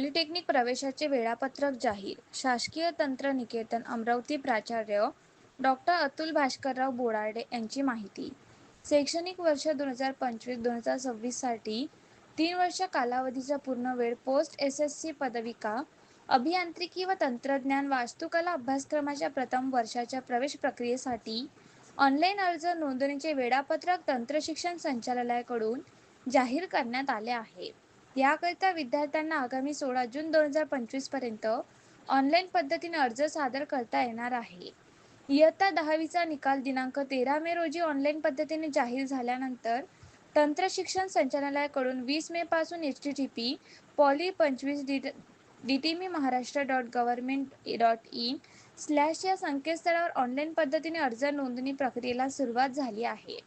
Polytechnic प्रवेशाचे वेळापत्रक जाहीर. शासकीय तंत्रनिकेतन अमरावती प्राचार्य डॉक्टर अतुल भास्करराव बोराडे यांची माहिती. शैक्षणिक वर्ष दोन हजार पंचवीस दोन हजार सव्वीससाठी तीन वर्ष कालावधीचा पूर्ण वेळ पोस्ट एस एस सी पदविका अभियांत्रिकी व तंत्रज्ञान वास्तुकला अभ्यासक्रमाच्या प्रथम वर्षाच्या प्रवेश प्रक्रियेसाठी ऑनलाईन अर्ज नोंदणीचे वेळापत्रक तंत्रशिक्षण संचालनालयाकडून जाहीर करण्यात आले आहे. याकरिता विद्यार्थ्यांना आगामी सोळा जून दोन हजार पंचवीसपर्यंत ऑनलाईन पद्धतीने अर्ज सादर करता येणार आहे. इयत्ता दहावीचा निकाल दिनांक तेरा मे रोजी ऑनलाईन पद्धतीने जाहीर झाल्यानंतर तंत्र शिक्षण संचालनालयाकडून वीस मे पासून H T T P poly पंचवीस D D T me Maharashtra dot government dot in slash या संकेतस्थळावर ऑनलाईन पद्धतीने अर्ज नोंदणी प्रक्रियेला सुरुवात झाली आहे.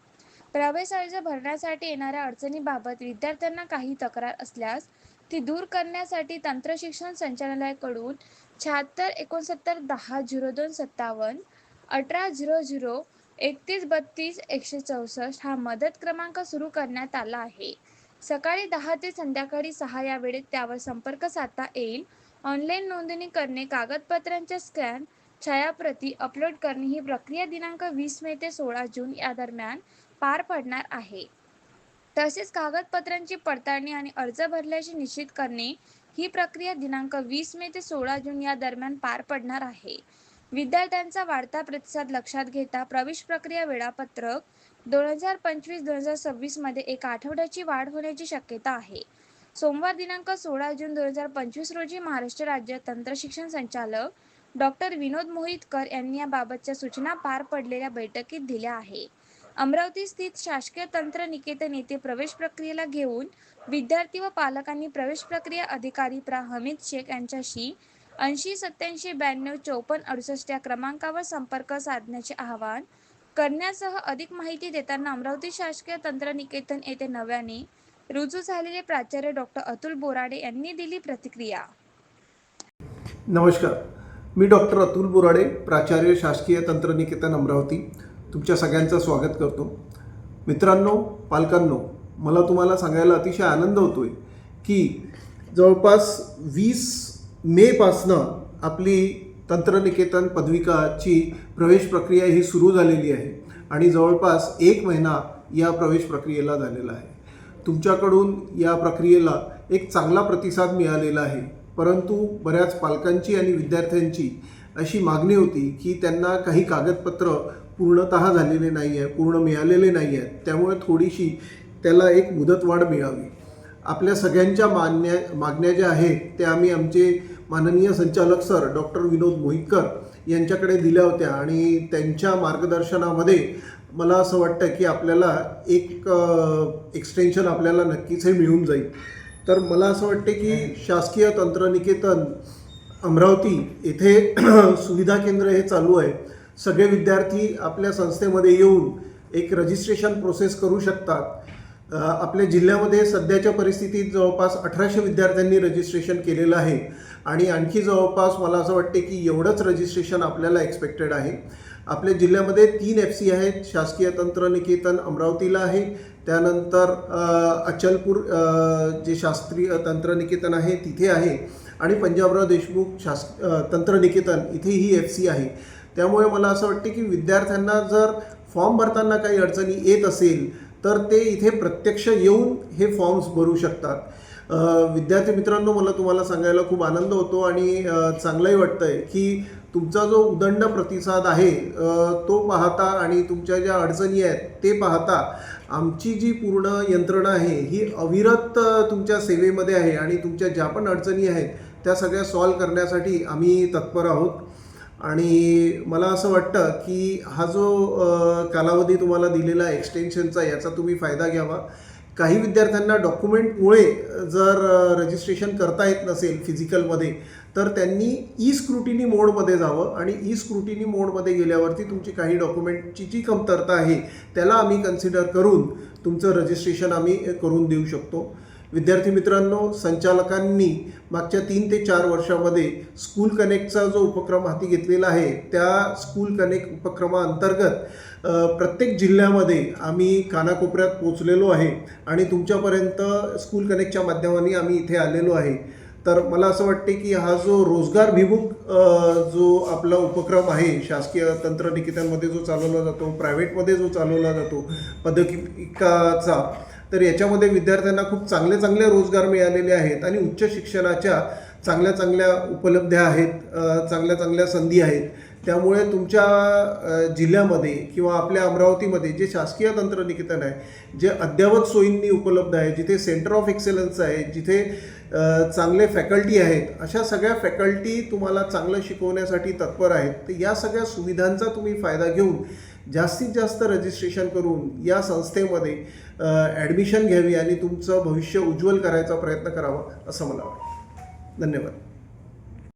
प्रवेश अर्ज भरण्यासाठी येणाऱ्या अडचणीबाबत विद्यार्थ्यांना काही तक्रार असल्यास ती दूर करण्यासाठी तंत्रशिक्षण संचालनालयाकडून शहात्तर एकोणसत्तर दहा झिरो दोन सत्तावन्न अठरा झिरो झिरो एकतीस बत्तीस एकशे चौसष्ट हा मदत क्रमांक सुरू करण्यात आला आहे. सकाळी दहा ते संध्याकाळी सहा या वेळेत त्यावर संपर्क साधता येईल. ऑनलाईन नोंदणी करणे कागदपत्रांच्या स्कॅन छायाप्रती अपलोड करणे ही प्रक्रिया दिनांक वीस मे ते सोळा जून या दरम्यान पार पडणार आहे. तसेच कागदपत्रांची पडताळणी आणि अर्ज भरल्याचे निश्चित करणे ही प्रक्रिया दिनांक वीस मे ते सोळा जून या दरम्यान पार पडणार आहे. विद्यार्थ्यांचा वाढता प्रतिसाद लक्षात घेता प्रवेश प्रक्रिया वेळापत्रक दोन हजार पंचवीस दोन हजार सव्वीसमध्ये एक आठवड्याची वाढ होण्याची शक्यता आहे. सोमवार दिनांक सोळा जून दोन हजार पंचवीस रोजी महाराष्ट्र राज्य तंत्रशिक्षण संचालक डॉक्टर विनोद मोहितकर यांनी याबाबतच्या सूचना पार पडलेल्या बैठकीत दिल्या आहे. अमरावती स्थित शासकीय तंत्र निकेतन येथे प्रवेश प्रक्रियेला घेऊन विद्यार्थी व पालकांनी प्रवेश प्रक्रिया अधिकारी प्रा. हमीद शेख यांच्याशी ऐंशी सत्याऐंशी ब्याण्णव चौपन्न अडुसष्ट या क्रमांकावर संपर्क साधण्याचे आवाहन करण्यासह अधिक माहिती देताना अमरावती शासकीय तंत्र निकेतन येथे नव्याने रुजू झालेले प्राचार्य डॉक्टर अतुल बोराडे यांनी दिली प्रतिक्रिया. नमस्कार. मी डॉक्टर अतुल बोराडे प्राचार्य शासकीय तंत्रनिकेतन अमरावती. तुमच्या सगळ्यांचं स्वागत करतो. मित्रांनो पालकांनो मला तुम्हाला सांगायला अतिशय आनंद होतो आहे की जवळपास वीस मेपासनं आपली तंत्रनिकेतन पदविकाची प्रवेश प्रक्रिया ही सुरू झालेली आहे आणि जवळपास एक महिना या प्रवेश प्रक्रियेला झालेला आहे. तुमच्याकडून या प्रक्रियेला एक चांगला प्रतिसाद मिळालेला आहे. परंतु बऱ्याच पालकांची आणि विद्यार्थ्यांची अशी मागणी होती की त्यांना काही कागदपत्र पूर्णतः झालेले नाही आहे पूर्ण मिळालेले नाही आहेत. त्यामुळे थोडीशी त्याला एक मुदतवाढ मिळावी. आपल्या सगळ्यांच्या मागण्या मागण्या ज्या आहेत त्या आम्ही आमचे माननीय संचालक सर डॉक्टर विनोद मोहितकर यांच्याकडे दिल्या होत्या आणि त्यांच्या मार्गदर्शनामध्ये मला असं वाटतं की आपल्याला एक एक्सटेन्शन आपल्याला नक्कीच हे मिळून जाईल. तर मला असं वाटते की शासकीय तंत्रनिकेतन अमरावती येथे सुविधा केंद्र हे चालू आहे. सगळे विद्यार्थी आपल्या संस्थेमध्ये येऊन एक रजिस्ट्रेशन प्रोसेस करू शकतात. आपल्या जिल्ह्यामध्ये सध्याच्या परिस्थितीत जवळपास अठराशे विद्यार्थ्यांनी रजिस्ट्रेशन केलेलं आहे. आणि आणखी जवळपास मला असं वाटते की एवढंच रजिस्ट्रेशन आपल्याला एक्सपेक्टेड आहे. आपल्या जिल्ह्यामध्ये तीन एफ सी आहेत. शासकीय तंत्रनिकेतन अमरावतीला आहे. त्यानंतर अचलपूर जे शास्त्रीय तंत्रनिकेतन आहे तिथे आहे. आणि पंजाबराव देशमुख शास तंत्रनिकेतन इथे ही एफ सी आहे. त्यामुळे मला असं वाटते की विद्यार्थ्यांना जर फॉर्म भरताना काही अडचणी येत असेल तर ते इथे प्रत्यक्ष येऊन हे फॉर्म्स भरू शकतात. विद्यार्थी मित्रांनो मला तुम्हाला सांगायला खूप आनंद होतो आणि चांगलंही वाटतं आहे की तुमचा जो उदंड प्रतिसाद आहे तो पाहता आणि तुमच्या ज्या अडचणी आहेत ते पाहता आमची जी पूर्ण यंत्रणा आहे ही अविरत तुमच्या सेवेमध्ये आहे आणि तुमच्या ज्या पण अडचणी आहेत त्या सगळ्या सॉल्व करण्यासाठी आम्ही तत्पर आहोत. आणि मला असं वाटतं की हा जो कालावधी तुम्हाला दिलेला एक्सटेन्शनचा याचा तुम्ही फायदा घ्यावा. काही विद्यार्थ्यांना डॉक्युमेंटमुळे जर रजिस्ट्रेशन करता येत नसेल फिजिकलमध्ये तर त्यांनी ई स्क्रुटिनी मोडमध्ये जावं आणि ई स्क्रुटिनी मोडमध्ये गेल्यावरती तुमची काही डॉक्युमेंटची जी कमतरता आहे त्याला आम्ही कन्सिडर करून तुमचं रजिस्ट्रेशन आम्ही करून देऊ शकतो. विद्यार्थी मित्रांनो संचालकांनी मागच्या तीन ते चार वर्षामध्ये स्कूल कनेक्टचा जो उपक्रम हाती घेतलेला आहे त्या स्कूल कनेक्ट उपक्रमाअंतर्गत प्रत्येक जिल्ह्यामध्ये आम्ही कानाकोपऱ्यात पोचलेलो आहे आणि तुमच्यापर्यंत स्कूल कनेक्टच्या माध्यमाने आम्ही इथे आलेलो आहे. तर मला असं वाटते की हा जो रोजगारभिमुख जो आपला उपक्रम आहे शासकीय तंत्रनिकेतनमध्ये जो चालवला जातो प्रायव्हेटमध्ये जो चालवला जातो पदकिकाचा तर याच्यामध्ये विद्यार्थ्यांना खूप चांगले चांगले रोजगार मिळालेले आहेत आणि उच्च शिक्षणाच्या चांगल्या चांगल्या उपलब्ध्या आहेत चांगल्या चांगल्या संधी आहेत. त्यामुळे तुमच्या जिल्ह्यामध्ये किंवा आपल्या अमरावतीमध्ये जे शासकीय तंत्रनिकेतन आहे जे अद्ययावत सोयींनी उपलब्ध आहे जिथे सेंटर ऑफ एक्सेलन्स आहे जिथे चांगले फॅकल्टी आहेत अशा सगळ्या फॅकल्टी तुम्हाला चांगलं शिकवण्यासाठी तत्पर आहेत. तर या सगळ्या सुविधांचा तुम्ही फायदा घेऊन जास्तीत जास्त रजिस्ट्रेशन करून या संस्थेमध्ये ॲडमिशन घ्यावी आणि तुमचं भविष्य उज्ज्वल करायचा प्रयत्न करावा असं मला वाटतं. धन्यवाद.